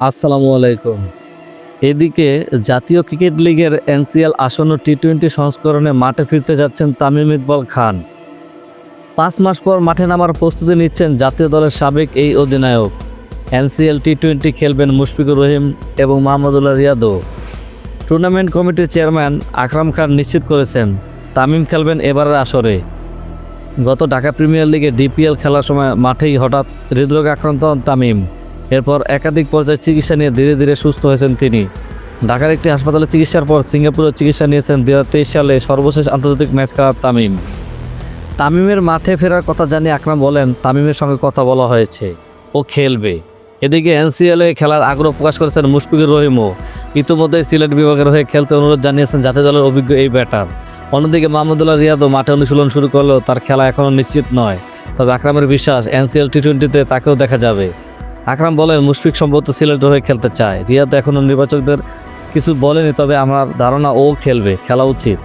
আসসালামু আলাইকুম। এদিকে জাতীয় ক্রিকেট লিগের এনসিএল আসন্ন টি টোয়েন্টি সংস্করণে মাঠে ফিরতে যাচ্ছেন তামিম ইকবাল খান। পাঁচ মাস পর মাঠে নামার প্রস্তুতি নিচ্ছেন জাতীয় দলের সাবেক এই অধিনায়ক। এনসিএল টি টোয়েন্টি খেলবেন মুশফিকুর রহিম এবং মাহমুদুল্লাহ রিয়াদও। টুর্নামেন্ট কমিটির চেয়ারম্যান আকরাম খান নিশ্চিত করেছেন, তামিম খেলবেন এবারের আসরে। গত ঢাকা প্রিমিয়ার লিগে ডিপিএল খেলার সময় মাঠেই হঠাৎ হৃদরোগে আক্রান্ত হন তামিম। এরপর একাধিক পর্যায়ে চিকিৎসা নিয়ে ধীরে ধীরে সুস্থ হয়েছেন তিনি। ঢাকার একটি হাসপাতালে চিকিৎসার পর সিঙ্গাপুরে চিকিৎসা নিয়েছেন দু হাজার তেইশ সালে সর্বশেষ আন্তর্জাতিক ম্যাচ খেলার তামিম। তামিমের মাঠে ফেরার কথা জানিয়ে আকরাম বলেন, তামিমের সঙ্গে কথা বলা হয়েছে। ও খেলবে। এদিকে এনসিএলে খেলার আগ্রহ প্রকাশ করেছেন মুশফিকুর রহিমও। ইতিমধ্যে সিলেট বিভাগের হয়ে খেলতে অনুরোধ জানিয়েছেন জাতীয় দলের অভিজ্ঞ এই ব্যাটার। অন্যদিকে মাহমুদুল্লাহ রিয়াদও মাঠে অনুশীলন শুরু করলেও তার খেলা এখনও নিশ্চিত নয়। তবে আকরামের বিশ্বাস, এনসিএল টি টোয়েন্টিতে তাকেও দেখা যাবে। আকরাম বলেন, মুশফিক সম্ভবত সিলেটের হয়ে খেলতে চায়। রিয়াদ এখনও নির্বাচকদের কিছু বলেনি, তবে আমার ধারণা ও খেলবে, খেলা উচিত।